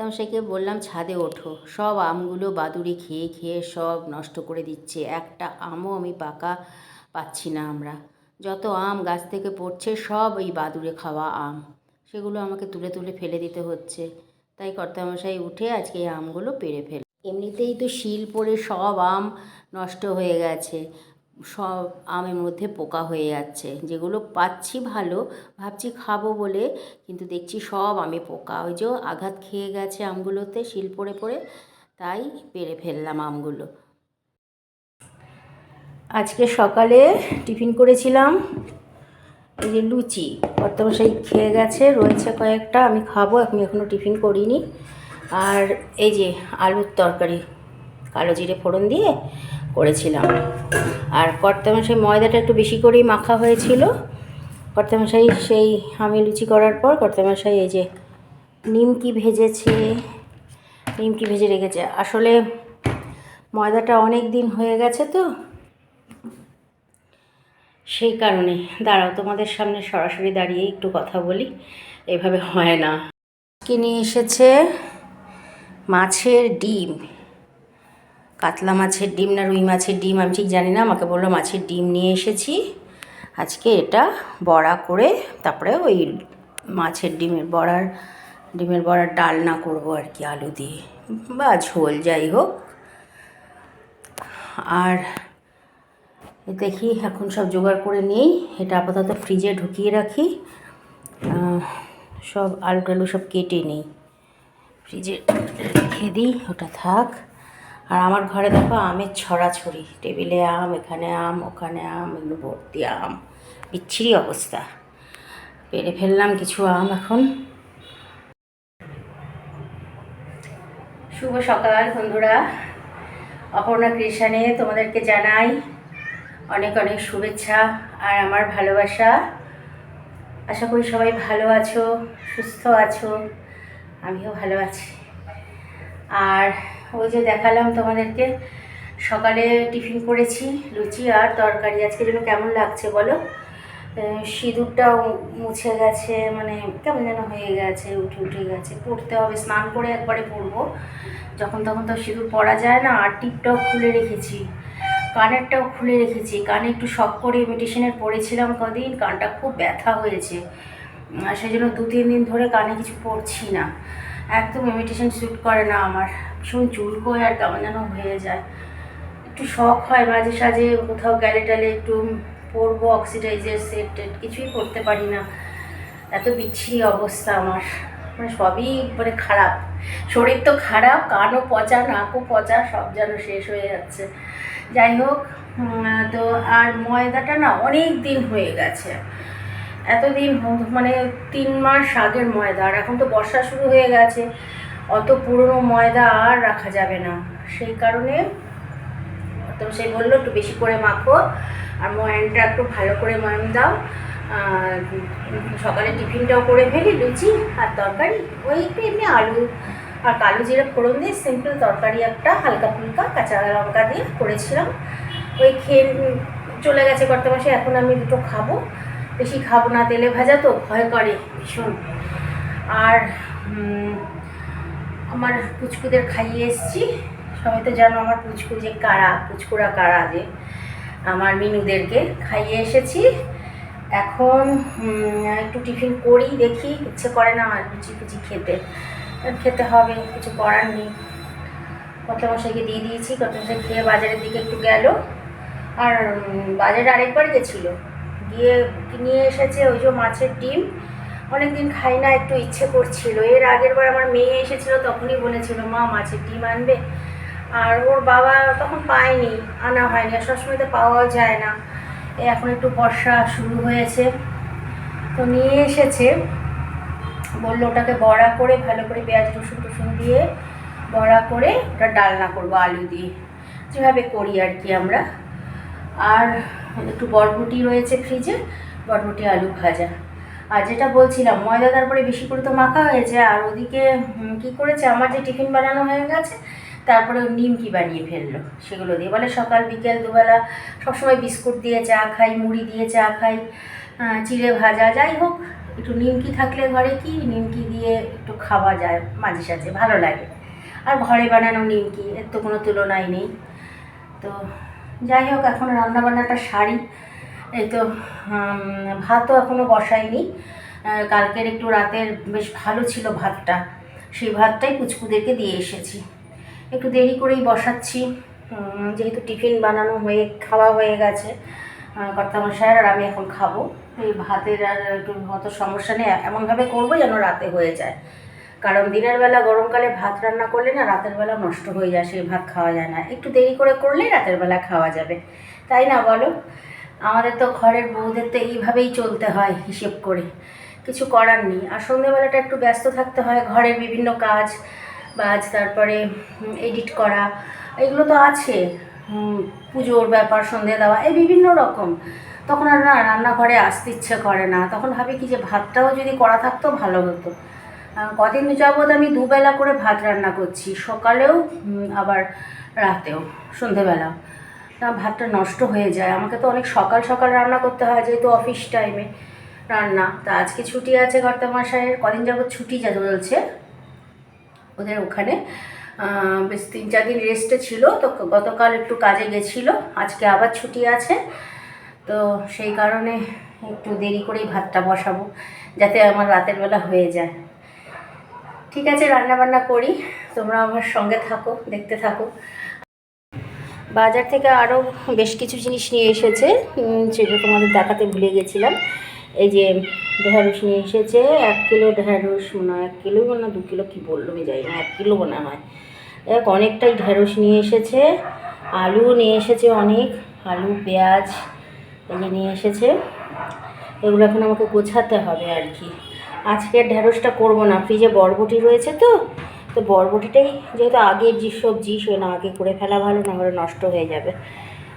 কর্তামশাইকে বললাম, ছাদে ওঠো। সব আমগুলো বাদুড়ি খেয়ে খেয়ে সব নষ্ট করে দিচ্ছে। একটা আমও আমি পাকা পাচ্ছি না আমরা। যত আম গাছ থেকে পড়ছে, সব এই বাদুড়ে খাওয়া আম। সেগুলো আমাকে তুলে তুলে ফেলে দিতে হচ্ছে। তাই কর্তামশাই উঠে আজকে এই আমগুলো পেরে ফেল এমনিতেই তো শিল পড়ে সব আম নষ্ট হয়ে গেছে। সব আমের মধ্যে পোকা হয়ে যাচ্ছে। যেগুলো পাচ্ছি ভালো, ভাবছি খাব বলে, কিন্তু দেখছি সব আমে পোকা। ওই যে আঘাত খেয়ে গেছে আমগুলোতে, শিল পড়ে পড়ে, তাই পেরে ফেললাম আমগুলো। আজকে সকালে টিফিন করেছিলাম এই যে লুচি। বর্তমান সেই খেয়ে গেছে, রয়েছে কয়েকটা, আমি খাব আমি এখনও টিফিন করিনি। আর এই যে আলুর তরকারি, কালো জিরে ফোড়ন দিয়ে করেছিলাম। আর কর্তামশাই ময়দাটা একটু বেশি করেই মাখা হয়েছিল। কর্তামশাই সেই আমি লুচি করার পর কর্তামশাই এই যে নিমকি ভেজেছে, নিমকি ভেজে রেখেছে। আসলে ময়দাটা অনেক দিন হয়ে গেছে তো, সেই কারণে। দাঁড়াও, তোমাদের সামনে সরাসরি দাঁড়িয়ে একটু কথা বলি। এভাবে হয় না। কিনে এসেছে মাছের ডিম। কাতলা মাছের ডিম না রুই মাছের ডিম, আমি ঠিক জানি না, আমাকে বলল মাছের ডিম নিয়ে এসেছি। আজকে এটা বড়া করে তারপরে ওই মাছের ডিমের বড়ার ডিমের বড়ার ডালনা করব আর কি, আলু দিয়ে। বা ঝোল, যাই হোক। আর দেখি, এখন সব জোগাড় করে নিই। এটা আপাতত ফ্রিজে ঢুকিয়ে রাখি। সব আলু টালু সব কেটে নিই। ফ্রিজে রেখে দিই, ওটা থাক। আর আমার ঘরে দেখো আমের ছড়াছড়ি। টেবিলে আম, এখানে আম, ওখানে আম, এগুলো ভর্তি আম। বিচ্ছিরি অবস্থা। পেরে ফেললাম কিছু আম এখন। শুভ সকাল বন্ধুরা। অপর্ণা কৃষানে তোমাদেরকে জানাই অনেক অনেক শুভেচ্ছা আর আমার ভালোবাসা। আশা করি সবাই ভালো আছো, সুস্থ আছো। আমিও ভালো আছি। আর ওই যে দেখালাম তোমাদেরকে। সকালে টিফিন করেছি, লুচি আর তরকারি। আজকে যেন কেমন লাগছে বলো? সিঁদুরটাও মুছে গেছে মানে কেমন যেন হয়ে গেছে, উঠে উঠে গেছে। পড়তে হবে, স্নান করে একবারে পরবো যখন তখন তো সিঁদুর পরা যায় না, আর টিপটাও খুলে রেখেছি। কানেরটাও খুলে রেখেছি। কানে একটু শখ করে ইমিটেশনের পড়েছিলাম কদিন, কানটা খুব ব্যথা হয়েছে। সেই জন্য দু তিন দিন ধরে কানে কিছু পড়ছি না। একদম ইমিটেশন স্যুট করে না আমার। ভীষণ চুলকোয় আর কেমন যেন হয়ে যায়। একটু শখ হয় মাঝে সাঝে কোথাও গেলে টালে একটু পরবো অক্সিডাইজার সেট টেট কিছুই করতে পারি না। এত বিচ্ছিরি অবস্থা আমার। মানে সবই মানে খারাপ। শরীর তো খারাপ, কানও পচা, নাকও পচা, সব যেন শেষ হয়ে যাচ্ছে। যাই হোক তো আর ময়দাটা না অনেক দিন হয়ে গেছে। এতদিন মানে তিন মাস আগের ময়দা, আর এখন তো বর্ষা শুরু হয়ে গেছে। অত পুরনো ময়দা আর রাখা যাবে না। সেই কারণে তো সে বলল, একটু বেশি করে মাখো আর ময়ানটা একটু ভালো করে ময়ান দাও। সকালে টিফিনটাও করে ফেলি, লুচি আর তরকারি। ওই একটু এমনি আলু আর কালো জিরে ফোড়ন দিয়ে সিম্পল তরকারি একটা, হালকা ফুলকা, কাঁচা লঙ্কা দিয়ে করেছিলাম। ওই খেয়ে চলে গেছে করতে মাসে এখন আমি দুটো খাব। বেশি খাব না, তেলে ভাজা তো, ভয় করে ভীষণ। আর আমার পুচকুদের খাইয়ে এসছি। সবাই তো জানো আমার পুচকু যে কারা, পুচকুরা কারা যে? আমার মিনুদেরকে খাইয়ে এসেছি। এখন একটু টিফিন করি, দেখি। ইচ্ছে করে না আর লুচি ফুচি খেতে। খেতে হবে, কিছু করার নেই। কত মশাইকে দিয়ে দিয়েছি। কত মশাই খেয়ে বাজারের দিকে একটু গেল। আর বাজারে আরেকবার গেছিল। গিয়ে, নিয়ে এসেছে ওই যে মাছের ডিম। অনেকদিন খাই না, একটু ইচ্ছে করছিল। এর আগের বার আমার মেয়ে এসেছিল, তখনই বলেছিল, মা, মাছের ডিম আনবে। আর ওর বাবা তখন পায়নি, আনা হয়নি, আর সবসময় তো পাওয়াও যায় না। এখন একটু বর্ষা শুরু হয়েছে। তো নিয়ে এসেছে, বলল ওটাকে বড়া করে, ভালো করে পেঁয়াজ, রসুন টসুন দিয়ে বড়া করে ওটা ডালনা করব, আলু দিয়ে। যেভাবে করি আর কি আমরা। আর একটু বরবটি রয়েছে ফ্রিজে, বরবটি আলু ভাজা। আর যেটা বলছিলাম, ময়দা তারপরে বেশি করে তো মাখা হয়েছে, আর ওদিকে কি করেছে, আমার যে টিফিন বানানো হয়ে গেছে, তারপরে নিমকি বানিয়ে ফেলল, সেগুলো দিয়ে। বলে সকাল, বিকেল, দুবেলা, সবসময় বিস্কুট দিয়ে চা খাই, মুড়ি দিয়ে চা খাই চিড়ে ভাজা, যাই হোক, একটু নিমকি থাকলে ঘরে কি, নিমকি দিয়ে একটু খাওয়া যায় মাঝে সাঝে, ভালো লাগে। আর ঘরে বানানো নিমকি, এর তো কোনো তুলনাই নেই। তো যাই হোক, এখন রান্নাবান্নাটা সারি। এই তো ভাতও এখনও বসাইনি। কালকের একটু রাতের বেশ ভালো ছিল ভাতটা। সেই ভাতটাই পুচকুদেরকে দিয়ে এসেছি। একটু দেরি করেই বসাচ্ছি। যেহেতু টিফিন বানানো হয়ে, খাওয়া হয়ে গেছে কর্তামশায়ের আর আমি এখন খাব। এই ভাতের আর একটু অত সমস্যা নেই। এমনভাবে করব যেন রাতে হয়ে যায়। কারণ দিনের বেলা গরমকালে ভাত রান্না করলে না রাতের বেলা নষ্ট হয়ে যায়, সেই ভাত খাওয়া যায় না। একটু দেরি করে করলেই রাতের বেলা খাওয়া যাবে। তাই না বলো? আমাদের তো ঘরের বউদের তো এইভাবেই চলতে হয় হিসেব করে। কিছু করার নেই। আর সন্ধ্যেবেলাটা একটু ব্যস্ত থাকতে হয়, ঘরের বিভিন্ন কাজ, বাজ, তারপরে এডিট করা, এগুলো তো আছে। পুজোর ব্যাপার সন্ধে দেওয়া, এই বিভিন্ন রকম। তখন আর না, রান্নাঘরে আসতে ইচ্ছে করে না। তখন ভাবি কি যে ভাতটাও যদি করা থাকতো, ভালো হতো। কদিন যাবৎ আমি দুবেলা করে ভাত রান্না করছি। সকালেও আবার রাতেও সন্ধেবেলাও না, ভাতটা নষ্ট হয়ে যায়। আমাকে তো অনেক সকাল সকাল রান্না করতে হয়, যেহেতু অফিস টাইমে রান্না। তা আজকে ছুটি আছে কর্তামশাইয়ের কদিন যাবৎ ছুটি যা চলছে। ওদের ওখানে বেশ তিন চার দিন রেস্টে ছিল, তো গতকাল একটু কাজে গেছিল, আজকে আবার ছুটি আছে। তো সেই কারণে একটু দেরি করেই ভাতটা বসাবো, যাতে আমার রাতের বেলা হয়ে যায়। ঠিক আছে রান্না বান্না করি। তোমরা আমার সঙ্গে থাকো, দেখতে থাকো। বাজার থেকে আরও বেশ কিছু জিনিস নিয়ে এসেছে যেটা তোমাদের দেখাতে ভুলে গেছিলাম। এই যে ঢেঁড়স নিয়ে এসেছে, এক কিলো ঢেঁড়স মনে হয়, এক কিলো না দু কিলো, কী বলল আমি যাই না, এক কিলো মনে হয়। এক অনেকটাই ঢেঁড়স নিয়ে এসেছে, আলু নিয়ে এসেছে অনেক, আলু, পেঁয়াজ, এই নিয়ে এসেছে। এগুলো এখন আমাকে গোছাতে হবে আর কি। আজকে ঢেঁড়সটা করব না, ফ্রিজে বরবটি রয়েছে তো তো বরবটিটাই যেহেতু আগের যে সবজি সে না আগে করে ফেলা ভালো, না হলে নষ্ট হয়ে যাবে।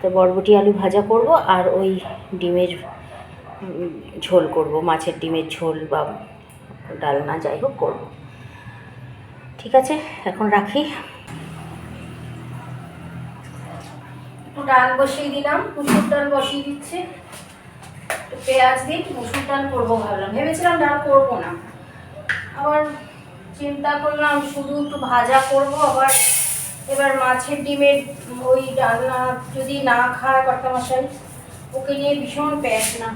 তো বরবটি আলু ভাজা করব আর ওই ডিমের ঝোল করব। মাছের ডিমের ঝোল বা ডালনা, যাই হোক, করব। ঠিক আছে, এখন রাখি। ডাল বসিয়ে দিলাম, মুসুর ডাল বসিয়ে দিচ্ছে। পেঁয়াজ দিই, মুসুর ডাল করব ভাবলাম। ভেবেছিলাম ডাল করব না। আবার চিন্তা করলাম, শুধু একটু ভাজা করব আবার। এবার মাছের ডিমের ওই ডালনা যদি না খায় কর্তামশাই, ওকে নিয়ে ভীষণ প্যাস না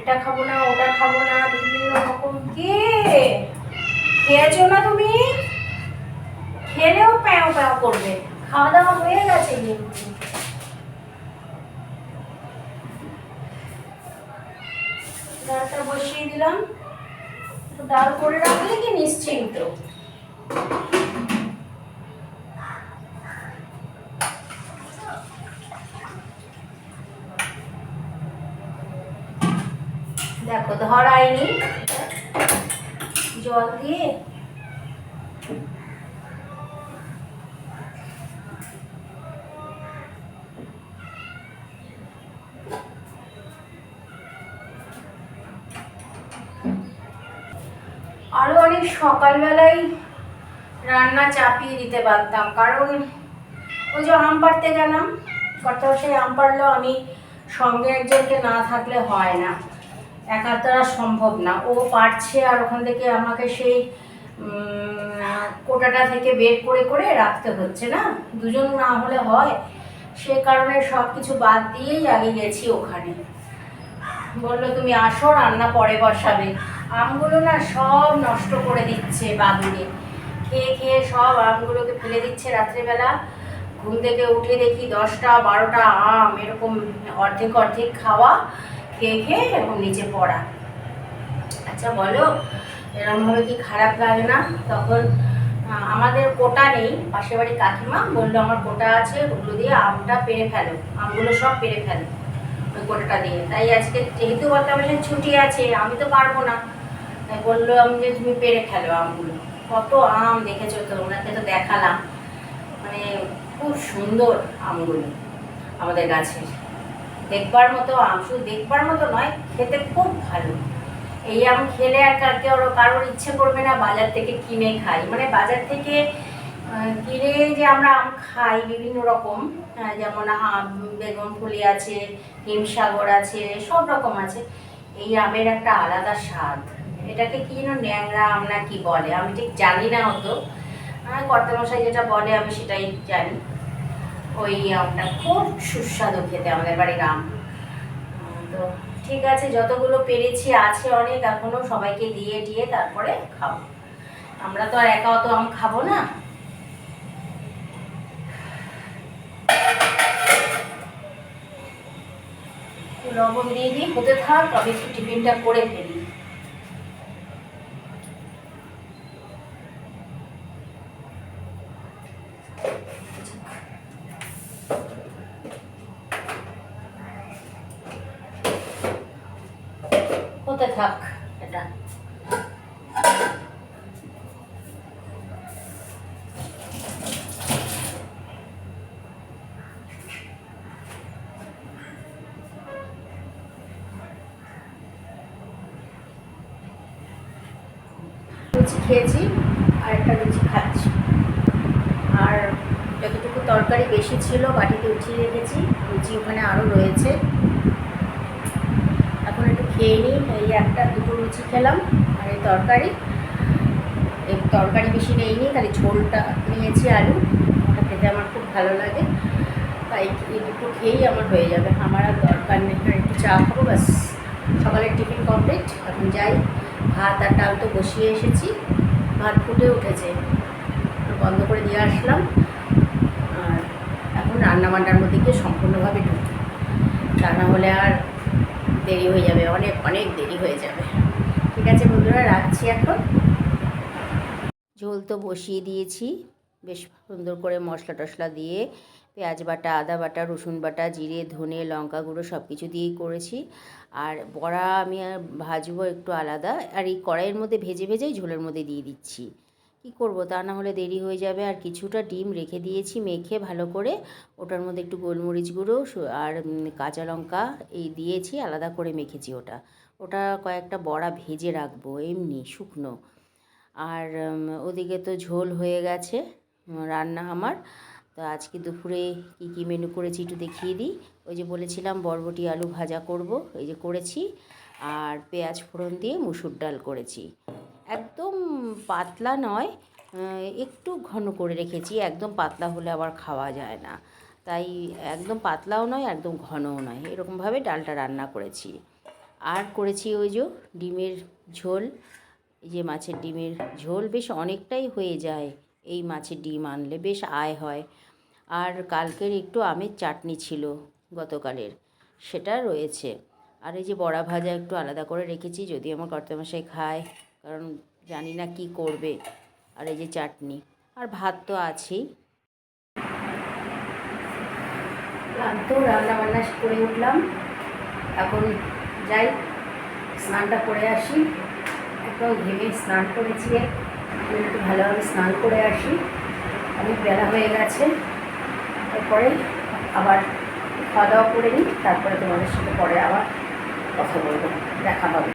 এটা খাব না, ওটা খাব না, বিভিন্ন রকম। কে? খেয়েছো না তুমি? খেলেও প্যাও প্যাও করবে। খাওয়া দাওয়া হয়ে গেছে বসিয়ে দিলাম। ডাল করে রাখলে কি নিশ্চিন্ত? দেখো ধরাইনি। জল দিয়ে আরও অনেক সকালবেলায় রান্না চাপিয়ে দিতে পারতাম। কারণ ওই যে আম পাড়তে গেলাম, কর্তা সেই আম পাড়লেও আমি সঙ্গে একজনকে না থাকলে হয় না। একার দ্বারা সম্ভব না। ও পারছে আর ওখান থেকে আমাকে সেই কোটাটা থেকে বের করে করে রাখতে হচ্ছে না। দুজন না হলে হয়। সে কারণে সব কিছু বাদ দিয়েই আগে গেছি ওখানে। বলল, তুমি আসো, রান্না পরে বসাবে। আমগুলো না সব নষ্ট করে দিচ্ছে বাদুড়ে খেয়ে খেয়ে সব আমগুলোকে ফেলে দিচ্ছে রাত্রেবেলা। ঘুম থেকে উঠে দেখি দশটা, বারোটা আম এরকম অর্ধেক অর্ধেক খাওয়া, খেয়ে খেয়ে এরকম নিচে পড়া। আচ্ছা বলো এরকমভাবে কি খারাপ লাগে না? তখন আমাদের কোটা নেই, পাশের বাড়ি কাকিমা বলল, আমার কোটা আছে, ওগুলো দিয়ে আমটা পেরে ফেলো। আমগুলো সব পেরে ফেলো, ওই কোটাটা দিয়ে। তাই আজকে যেহেতু বর্তমানে ছুটি আছে, আমি তো পারব না। বলল আমি যে তুমি পেরে ফেলো আমগুলো। কত আম দেখেছ তো? ওনাকে তো দেখালাম। মানে খুব সুন্দর আমগুলো আমাদের গাছের দেখবার মতো আম, শুধু দেখবার মতো নয়, খেতে খুব ভালো। এই আম খেলে আর কালকে ওর কারোর ইচ্ছে করবে না বাজার থেকে কিনে খাই। মানে বাজার থেকে কিনে যে আমরা আম খাই বিভিন্ন রকম যেমন আম বেগুন ফুলি আছে, হিমসাগর আছে, সব রকম আছে। এই আমের একটা আলাদা স্বাদ। এটাকে কি যেন ন্যাংরা আম না কি বলে? আমি ঠিক জানি না আর কর্তামশাই যেটা বলে, আমি সেটাই জানি। ওই আমটা খুব সুস্বাদু খেতে আমাদের বাড়ির আম। তো ঠিক আছে, যতগুলো পেরেছি, আছে অনেক, এখনও সবাইকে দিয়ে দিয়ে তারপরে খাব। আমরা তো আর একা অত আম খাব না। লবণ দিয়ে দিই, হতে থাক আমি একটু টিফিনটা করে ফেলি। হতে থাক এটা। লুচি খেয়েছি আর একটা লুচি খাচ্ছি। আর যতটুকু তরকারি বেশি ছিল, বাটিতে উঠিয়ে রেখেছি, লুচি ওখানে আরও রয়েছে। নিই এই একটা দুটো লুচি খেলাম আর এই তরকারি। এই তরকারি বেশি নেইনি, খালি ঝোলটা নিয়েছি আলু। ওটা খেতে আমার খুব ভালো লাগে। তাই দুটো খেয়েই আমার হয়ে যাবে। আমার আর দরকার নেই। একটু চা খাব, ব্যাস। সকালের টিফিন কমপ্লিট। এখন যাই। ভাত আর ডাল তো বসিয়ে এসেছি। ভাত ফুটে উঠেছে। বন্ধ করে দিয়ে আসলাম। আর এখন রান্না বান্নার মধ্যে গিয়ে সম্পূর্ণভাবে ঢুকি তা না হলে আর দেরি হয়ে যাবে, অনেক অনেক দেরি হয়ে যাবে। ঠিক আছে বন্ধুরা, রাখছি এখন। ঝোল তো বসিয়ে দিয়েছি। বেশ সুন্দর করে মশলা টশলা দিয়ে পেঁয়াজ বাটা, আদা বাটা, রসুন বাটা, জিরে, ধনে, লঙ্কা গুঁড়ো সব কিছু দিয়েই করেছি। আর বড়া আমি আর ভাজবো একটু আলাদা। আর এই কড়াইয়ের মধ্যে ভেজে, ভেজেই ঝোলের মধ্যে দিয়ে দিচ্ছি। কি করব? তা না হলে দেরি হয়ে যাবে। আর কিছুটা ডিম রেখে দিয়েছি মেখে ভালো করে। ওটার মধ্যে একটু গোলমরিচ গুঁড়ো আর কাঁচা লঙ্কা এই দিয়েছি, আলাদা করে মেখেছি ওটা। ওটা কয়েকটা বড়া ভেজে রাখব, এমনি শুকনো। আর ওদিকে তো ঝোল হয়ে গেছে রান্না আমার। তো আজকে দুপুরে কী কী মেনু করেছি একটু দেখিয়ে দিই। ওই যে বলেছিলাম বরবটি আলু ভাজা করব, এই যে করেছি। আর পেঁয়াজ ফোড়ন দিয়ে মুসুর ডাল করেছি। একদম পাতলা নয় একটু ঘন করে রেখেছি, একদম পাতলা হলে আবার খাওয়া যায় না। তাই একদম পাতলাও নয়, একদম ঘনও নয়। এরকমভাবে ডালটা রান্না করেছি। আর করেছি ওই যে ডিমের ঝোল। এই যে মাছের ডিমের ঝোল বেশ অনেকটাই হয়ে যায়, এই মাছের ডিম আনলে বেশ আয় হয়। আর কালকের একটু আমের চাটনি ছিল গতকালের, সেটা রয়েছে। আর এই যে বড়া ভাজা একটু আলাদা করে রেখেছি, যদি আমার কর্তামশাই খায়, কারণ জানি না কি করবে। আর এই যে চাটনি। আর ভাত তো আছেই। ক্লান্ত রান্না বান্না করে উঠলাম। এখন যাই, স্নানটা করে আসি। একদম ঘেমে স্নান করেছি। একটু ভালোভাবে স্নান করে আসি। অনেক বেলা হয়ে গেছে। তারপরে আবার খাওয়া দাওয়া করে নিই। তারপরে তোমাদের সাথে পরে আবার কথা বলব। দেখা হবে।